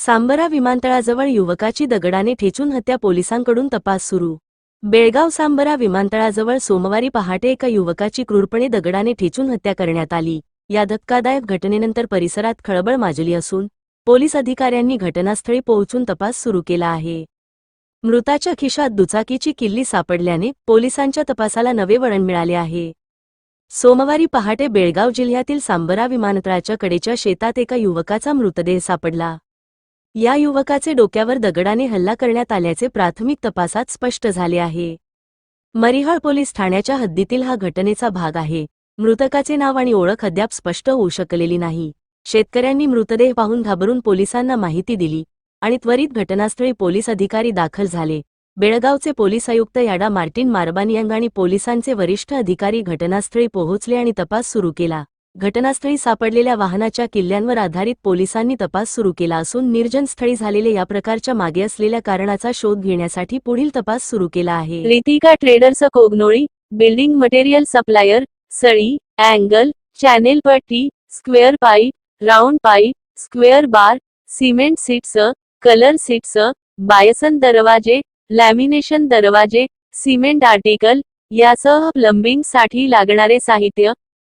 सांबरा विमानतळाजवळ युवकाची दगडाने ठेचून हत्या पोलिसांकडून तपास सुरू. बेळगाव सांबरा विमानतळाजवळ सोमवारी पहाटे एका युवकाची क्रूरपणे दगडाने ठेचून हत्या करण्यात आली. या धक्कादायक घटनेनंतर परिसरात खळबळ माजली असून पोलीस अधिकाऱ्यांनी घटनास्थळी पोहोचून तपास सुरू केला आहे. मृताच्या खिशात दुचाकीची किल्ली सापडल्याने पोलिसांच्या तपासाला नवे वळण मिळाले आहे. सोमवारी पहाटे बेळगाव जिल्ह्यातील सांबरा विमानतळाच्या कडेच्या शेतात एका युवकाचा मृतदेह सापडला. या युवकाचे डोक्यावर दगडाने हल्ला करण्यात आल्याचे प्राथमिक तपासात स्पष्ट झाले आहे. मरिहाळ पोलीस ठाण्याच्या हद्दीतील हा घटनेचा भाग आहे. मृतकाचे नाव आणि ओळख अद्याप स्पष्ट होऊ शकलेली नाही. शेतकऱ्यांनी मृतदेह पाहून घाबरून पोलिसांना माहिती दिली आणि त्वरित घटनास्थळी पोलीस अधिकारी दाखल झाले. बेळगावचे पोलीस आयुक्त याडा मार्टिन मारबानियांग आणि पोलिसांचे वरिष्ठ अधिकारी घटनास्थळी पोहोचले आणि तपास सुरू केला. घटनास्थळी सापडलेल्या वाहनाच्या किल्ल्यांवर आधारित पोलिसांनी तपास सुरू केला असून निर्जन स्थळी झालेल्या या प्रकारच्या मागे असलेल्या कारणाचा शोध घेण्यासाठी पुढील तपास सुरू केला आहे. Ritika traders Kognoli building material supplier सळी angle channel पट्टी square pipe round pipe square bar cement sheets colour sheets Bison दरवाजे लॅमिनेशन दरवाजे सिमेंट आर्टिकल यासह प्लंबिंगसाठी लागणारे साहित्य